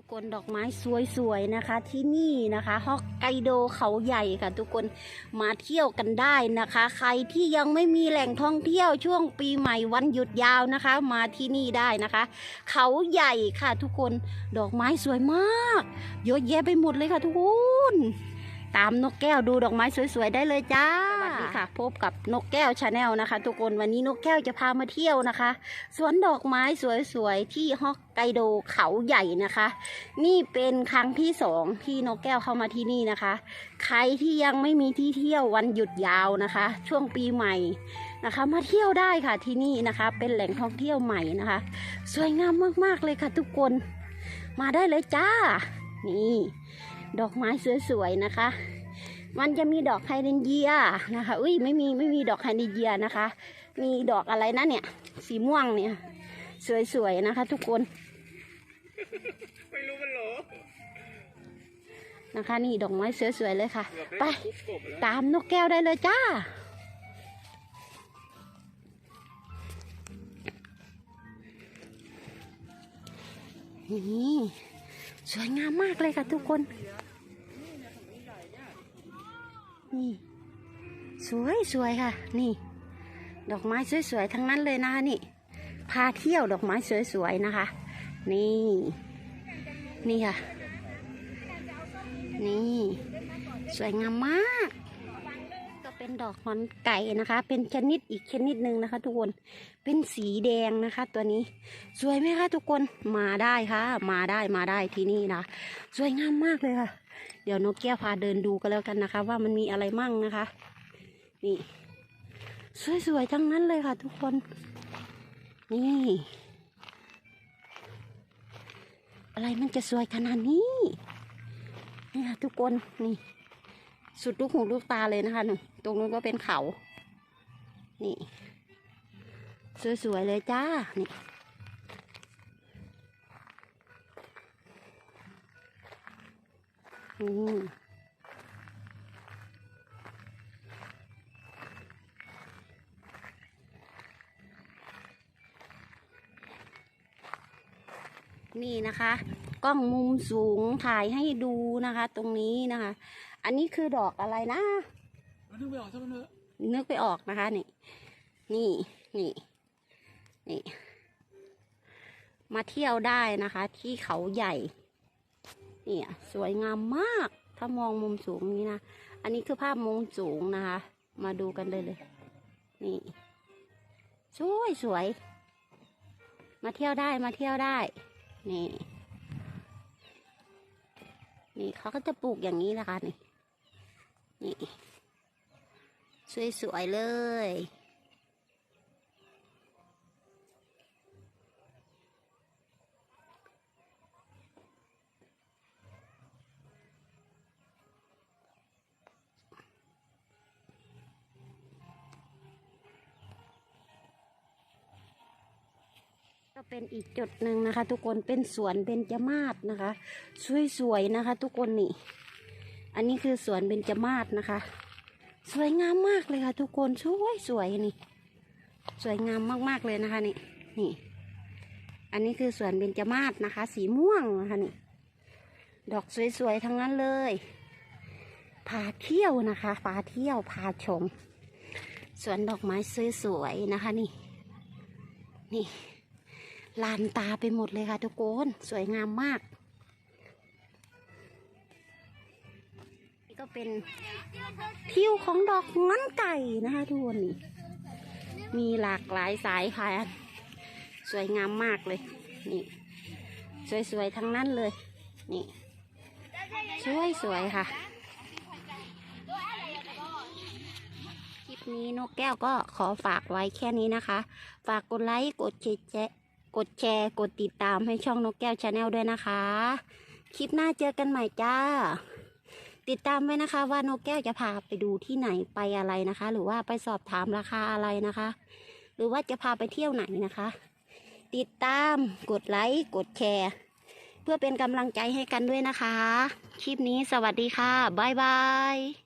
ทุกคนดอกไม้สวยๆนะคะ ที่นี่นะคะฮอกไกโดเขาใหญ่ค่ะ ทุกคนมาเที่ยวกันได้นะคะ ใครที่ยังไม่มีแหล่งท่องเที่ยวช่วงปีใหม่วันหยุดยาวนะคะ มาที่นี่ได้นะคะ เขาใหญ่ค่ะ ทุกคนดอกไม้สวยมากเยอะแยะไปหมดเลยค่ะทุกคน ตามนกแก้วดูดอกไม้สวยๆได้เลยจ้าสวัสดีค่ะ พบกับนกแก้วชาแนลนะคะ ทุกคนวันนี้นกแก้วจะพามาเที่ยวนะคะ สวนดอกไม้สวยๆที่ฮอกไกโดเขาใหญ่นะคะ นี่เป็นครั้งที่สองที่นกแก้วเข้ามาที่นี่นะคะ ใครที่ยังไม่มีที่เที่ยววันหยุดยาวนะคะ ช่วงปีใหม่นะคะ มาเที่ยวได้ค่ะที่นี่นะคะ เป็นแหล่งท่องเที่ยวใหม่นะคะ สวยงามมากๆเลยค่ะ ทุกคน มาได้เลยจ้า นี่ ดอกไม้สวยๆนะคะ มันจะมีดอกไฮเดรนเยียนะคะ อุ้ยไม่มีไม่มีดอกไฮเดรนเยียนะคะ มีดอกอะไรนะเนี่ย สีม่วงเนี่ย สวยๆนะคะ ทุกคน ไม่รู้มันเหรอนะคะนี่ดอกไม้สวยๆเลยค่ะ ไป ตามนกแก้วได้เลยจ้านี่สวยงามมากเลยค่ะทุกคน นี่ สวยสวยค่ะ นี่ ดอกไม้สวยๆทั้งนั้นเลยนะคะนี่ พาเที่ยวดอกไม้สวยๆนะคะ นี่ นี่ค่ะ นี่ สวยงามมาก ก็เป็นดอกหอนไก่นะคะ เป็นชนิดอีกชนิดหนึ่งนะคะ ทุกคน เป็นสีแดงนะคะ ตัวนี้ สวยไหมคะทุกคน มาได้ค่ะ มาได้มาได้ที่นี่นะ สวยงามมากเลยค่ะ เดี๋ยวนกแก้วพาเดินดูกันแล้วกันนะคะ ว่ามันมีอะไรมั่งนะคะ นี่ สวยๆทั้งนั้นเลยค่ะ ทุกคน นี่อะไรมันจะสวยขนาดนี้นี่ค่ะทุกคนนี่ สุดลูกหูลูกตาเลยนะคะหนูตรงนู้นก็เป็นเขา นี่ สวยๆเลยจ้านี่ อืมนี่นะคะ กล้องมุมสูงถ่ายให้ดูนะคะ ตรงนี้นะคะ อันนี้คือดอกอะไรนะมันนึกไม่ออกใช่ไหมเนอะนึกไปออกนะคะนี่ นี่นี่นี่ มาเที่ยวได้นะคะ ที่เขาใหญ่เนี่ยสวยงามมาก ถ้ามองมุมสูงนี้นะ อันนี้คือภาพมุมสูงนะคะ มาดูกันเลยเลย นี่ สวยสวย มาเที่ยวได้มาเที่ยวได้ นี่ นี่เขาก็จะปลูกอย่างนี้นะคะนี่ นี่ สวยๆเลย ก็เป็นอีกจุดหนึ่งนะคะ ทุกคนเป็นสวนเบญจมาศนะคะสวยๆนะคะ ทุกคนนี่ อันนี้คือสวนเบญจมาศนะคะ สวยงามมากเลยค่ะ ทุกคนสวยสวยนี่ สวยงามมากๆเลยนะคะนี่นี่ อันนี้คือสวนเบญจมาศนะคะ สีม่วงนะคะนี่ ดอกสวยๆทั้งนั้นเลยพาเที่ยวนะคะพาเที่ยวพาชมสวนดอกไม้สวยๆนะคะ นี่ นี่ ลานตาไปหมดเลยค่ะทุกคนสวยงามมากนี่ก็เป็นทิวของดอกงั้นไก่นะคะทุกคนนี่มีหลากหลายสายพันธุ์สวยงามมากเลยนี่สวยๆทั้งนั้นเลย นี่สวยๆค่ะคลิปนี้นกแก้วก็ขอฝากไว้แค่นี้นะคะ ฝากกดไลค์ กดแชร์ กดแชร์ กดติดตามให้ช่องนกแก้วชาแนลด้วยนะคะ คลิปหน้าเจอกันใหม่จ้า ติดตามไว้นะคะว่านกแก้วจะพาไปดูที่ไหนไปอะไรนะคะ หรือว่าไปสอบถามราคาอะไรนะคะ หรือว่าจะพาไปเที่ยวไหนนะคะ ติดตามกดไลค์กดแชร์ เพื่อเป็นกำลังใจให้กันด้วยนะคะ คลิปนี้สวัสดีค่ะบ๊ายบาย